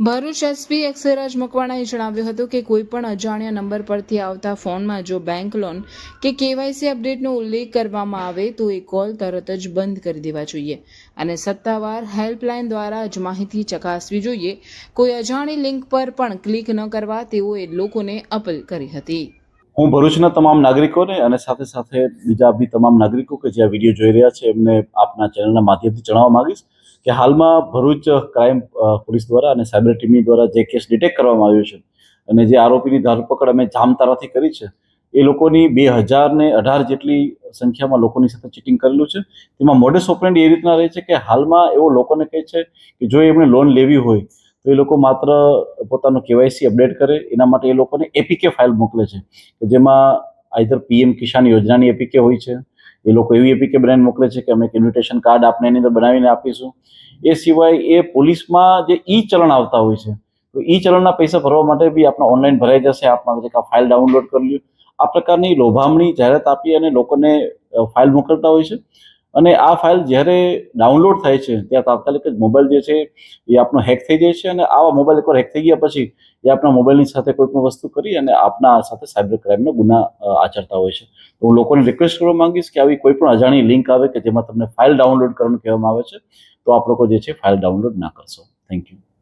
Bharuch SP એક્સેરાજ મકવાણાએ જણાવ્યું હતું કે કોઈ પણ અજાણ્યા નંબર પરથી આવતા ફોનમાં જો બેંક લોન કે કેવાયસી અપડેટનો ઉલ્લેખ કરવામાં આવે તો એ કોલ તરત જ બંધ કરી દેવા જોઈએ. અને સત્તાવાર હેલ્પલાઇન દ્વારા જ માહિતી ચકાસવી જોઈએ. કોઈ અજાણી લિંક પર પણ ક્લિક ન કરવા તેઓએ લોકોને અપીલ કરી હતી. હું ભરૂચના તમામ નાગરિકોને અને સાથે સાથે બીજા બી તમામ નાગરિકો કે જે આ વીડિયો જોઈ રહ્યા છે, એમને આપના ચેનલના માધ્યમથી જણાવવા માંગીશ કે હાલમાં ભરૂચ ક્રાઇમ પોલીસ દ્વારા અને સાયબર ટીમની દ્વારા જે કેસ ડિટેક્ટ કરવામાં આવ્યો છે અને જે આરોપીની ધરપકડ અમે જામતારાથી કરી છે, એ લોકોની બે હજાર ને અઢાર જેટલી સંખ્યામાં લોકોની સાથે ચીટિંગ કરેલું છે. તેમાં મોડેસ ઓપરેન્ડ એ રીતના રહે છે કે હાલમાં એવો લોકોને કહે છે કે જો એમણે લોન લેવી હોય તો એ લોકો માત્ર પોતાનું કેવાયસી અપડેટ કરે, એના માટે એ લોકોને એપીકે ફાઇલ મોકલે છે, કે જેમાં આઈધર પીએમ કિસાન યોજનાની એપીકે હોય છે, એ લોકો એવી એપીકે બનાવીને મોકલે છે કે અમે એક ઇન્વિટેશન કાર્ડ આપને એની અંદર બનાવીને આપીશું. એ સિવાય એ પોલીસમાં જે ઈ ચલણ આવતા હોય છે, તો ઈ ચલણના પૈસા ભરવા માટે બી આપણે ઓનલાઈન ભરાઈ જશે આપમાં આ ફાઇલ ડાઉનલોડ કરી લ્યો. આ પ્રકારની લોભામણી જાહેરાત આપી અને લોકોને ફાઇલ મોકલતા હોય છે. અને આ ફાઇલ જ્યારે ડાઉનલોડ થાય છે ત્યાં તાત્કાલિક જ મોબાઈલ જે છે એ આપનો હેક થઈ જાય છે અને આવા મોબાઈલ એકવાર હેક થઈ ગયા પછી એ આપણા મોબાઈલની સાથે કોઈ પણ વસ્તુ કરી અને આપના સાથે સાયબર ક્રાઇમનો ગુના આચરતા હોય છે. તો હું લોકોને રિક્વેસ્ટ કરવા માંગીશ કે આવી કોઈ પણ અજાણી લિંક આવે કે જેમાં તમને ફાઇલ ડાઉનલોડ કરવાનું કહેવામાં આવે છે, તો આપ લોકો જે છે ફાઇલ ડાઉનલોડ ના કરશો. Thank you